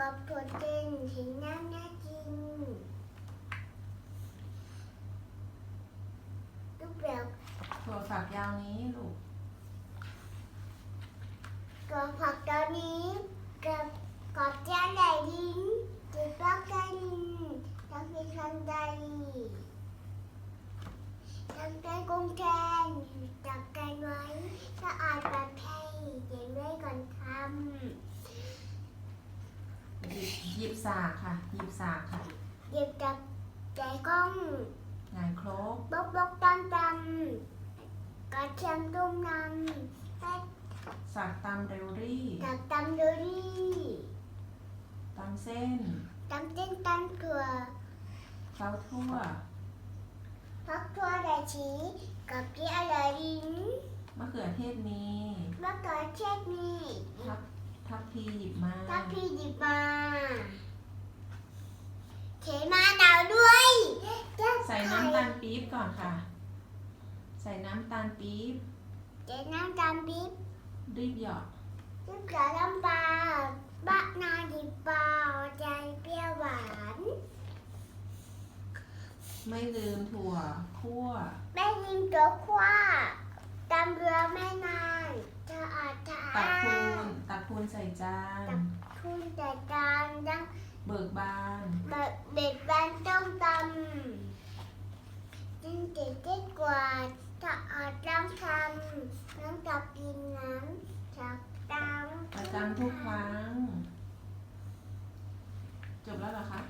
กับถั่วเต้นสีน้ำน่ากินลูกแบบถั่วฝักยาวนี้ลูกตัวผักตอนนี้กับกับจานใหญ่ลิ้นติดปลั๊กกันทำให้ทันใดทำใจกงแกนจับกันไว้สะอาดปลอดภัยเก็บไว้ก่อนท ห ยิบหยิบสากค่ะ หยิบสากค่ะำหยิบจับใจกล้องหงายโครกบกบกตำตำกระเทียมต้มน้ำให้สากตำเรลลี่จับตำดูดิตำเส้นตำเส้นตำถั่วเต้าทั่วพักถั่วไดชีกับที่อร่อยลิ้นมะเขือเทศมีมะเขือเทศนี่ทับทับ พีหยิบมาถ้าพี่หยิบมาเทมาหนาวด้วยจะใส่น้ำตาลปี๊บก่อนค่ะ ใส่น้ำตาลปี๊บเจ๊น้ำตาลปี๊บรีบหยอดน้ำเกลือน้ำปลาบะนาดิบเปล่าใจเปรี้ยวหวาน ไม่ลืมถั่วคั่วแม่ยิงตัวคว้ คุณใส่จาน ตัขึ้นใส่จานตั้งเบิกบานเบิดบานต้องตำจิ้งเจ็ดเจ็ดกว่าจะอาบน้ำทำน้ำกับกินน้ำจาบตำ ประจำทุกครั้ง จบแล้วเหรอคะ